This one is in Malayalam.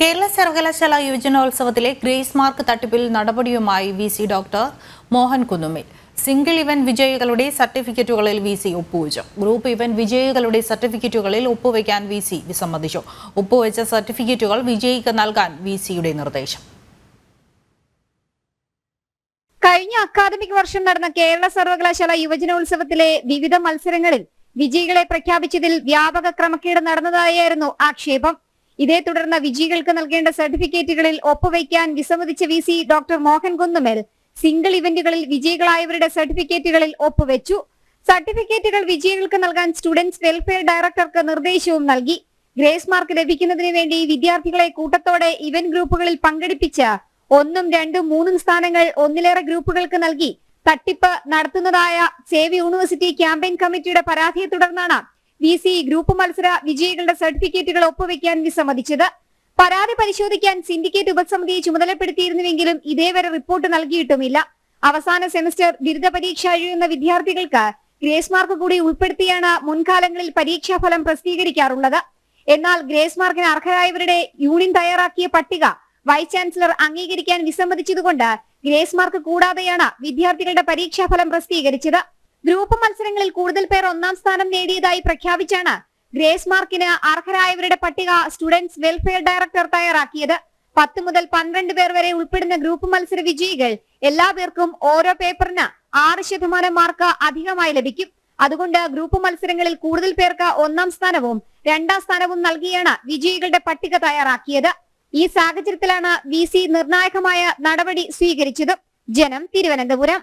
കേരള സർവകലാശാല യുവജനോത്സവത്തിലെ ഗ്രേസ് മാർക്ക് തട്ടിപ്പിൽ നടപടിയുമായി V C doctor Mohan Kunnummal. Single event വിജയികളുടെ സർട്ടിഫിക്കറ്റുകളിൽ വി സി ഒപ്പുവെച്ചു. ഗ്രൂപ്പ് ഇവന്റ് വിജയികളുടെ സർട്ടിഫിക്കറ്റുകളിൽ ഒപ്പുവെക്കാൻ വി സി വിസമ്മതിച്ചു. ഒപ്പുവെച്ച സർട്ടിഫിക്കറ്റുകൾ വിജയിക്ക് നൽകാൻ വി സിയുടെ നിർദ്ദേശം. കഴിഞ്ഞ അക്കാദമിക് വർഷം നടന്ന കേരള സർവകലാശാല യുവജനോത്സവത്തിലെ വിവിധ മത്സരങ്ങളിൽ വിജയികളെ പ്രഖ്യാപിച്ചതിൽ വ്യാപക ക്രമക്കേട് നടന്നതായിരുന്നു ആക്ഷേപം. ഇതേ തുടർന്ന് വിജയികൾക്ക് നൽകേണ്ട സർട്ടിഫിക്കറ്റുകളിൽ ഒപ്പുവയ്ക്കാൻ വിസമ്മതിച്ച V C doctor Mohan Kunnumel single ഇവന്റുകളിൽ വിജയികളായവരുടെ സർട്ടിഫിക്കറ്റുകളിൽ ഒപ്പുവെച്ചു. സർട്ടിഫിക്കറ്റുകൾ വിജയികൾക്ക് നൽകാൻ സ്റ്റുഡൻസ് വെൽഫെയർ ഡയറക്ടർക്ക് നിർദ്ദേശവും നൽകി. ഗ്രേസ് മാർക്ക് ലഭിക്കുന്നതിന് വേണ്ടി വിദ്യാർത്ഥികളെ കൂട്ടത്തോടെ ഇവന്റ് ഗ്രൂപ്പുകളിൽ പങ്കെടുപ്പിച്ച ഒന്നും രണ്ടും മൂന്നും സ്ഥാനങ്ങൾ ഒന്നിലേറെ ഗ്രൂപ്പുകൾക്ക് നൽകി. തട്ടിപ്പ് നടത്തുന്നതായ സേവ് യൂണിവേഴ്സിറ്റി ക്യാമ്പയിൻ കമ്മിറ്റിയുടെ പരാതിയെ തുടർന്നാണ് വി സി ഗ്രൂപ്പ് മത്സര വിജയികളുടെ സർട്ടിഫിക്കറ്റുകൾ ഒപ്പുവെക്കാൻ വിസമ്മതിച്ചത് പരാതി പരിശോധിക്കാൻ സിൻഡിക്കേറ്റ് ഉപസമിതിയെ ചുമതലപ്പെടുത്തിയിരുന്നുവെങ്കിലും ഇതേവരെ റിപ്പോർട്ട് നൽകിയിട്ടുമില്ല. അവസാന സെമസ്റ്റർ ബിരുദ പരീക്ഷ എഴുതുന്ന വിദ്യാർത്ഥികൾക്ക് ഗ്രേസ് മാർക്ക് കൂടി ഉൾപ്പെടുത്തിയാണ് മുൻകാലങ്ങളിൽ പരീക്ഷാഫലം പ്രസിദ്ധീകരിക്കാറുള്ളത്. എന്നാൽ ഗ്രേസ് മാർക്കിന് അർഹരായവരുടെ യൂണിയൻ തയ്യാറാക്കിയ പട്ടിക വൈസ് ചാൻസലർ അംഗീകരിക്കാൻ വിസമ്മതിച്ചതുകൊണ്ട് ഗ്രേസ് മാർക്ക് കൂടാതെയാണ് വിദ്യാർത്ഥികളുടെ പരീക്ഷാഫലം പ്രസിദ്ധീകരിച്ചത്. ഗ്രൂപ്പ് മത്സരങ്ങളിൽ കൂടുതൽ പേർ ഒന്നാം സ്ഥാനം നേടിയതായി പ്രഖ്യാപിച്ചാണ് ഗ്രേസ് മാർക്കിന് അർഹരായവരുടെ പട്ടിക സ്റ്റുഡൻസ് വെൽഫെയർ ഡയറക്ടർ തയ്യാറാക്കിയത്. പത്ത് മുതൽ പന്ത്രണ്ട് പേർ വരെ ഉൾപ്പെടുന്ന ഗ്രൂപ്പ് മത്സര വിജയികൾ എല്ലാ പേർക്കും ഓരോ പേപ്പറിന് ആറ് ശതമാനം മാർക്ക് അധികമായി ലഭിക്കും. അതുകൊണ്ട് ഗ്രൂപ്പ് മത്സരങ്ങളിൽ കൂടുതൽ പേർക്ക് ഒന്നാം സ്ഥാനവും രണ്ടാം സ്ഥാനവും നൽകിയാണ് വിജയികളുടെ പട്ടിക തയ്യാറാക്കിയത്. ഈ സാഹചര്യത്തിലാണ് വി നിർണായകമായ നടപടി സ്വീകരിച്ചത്. ജനം തിരുവനന്തപുരം.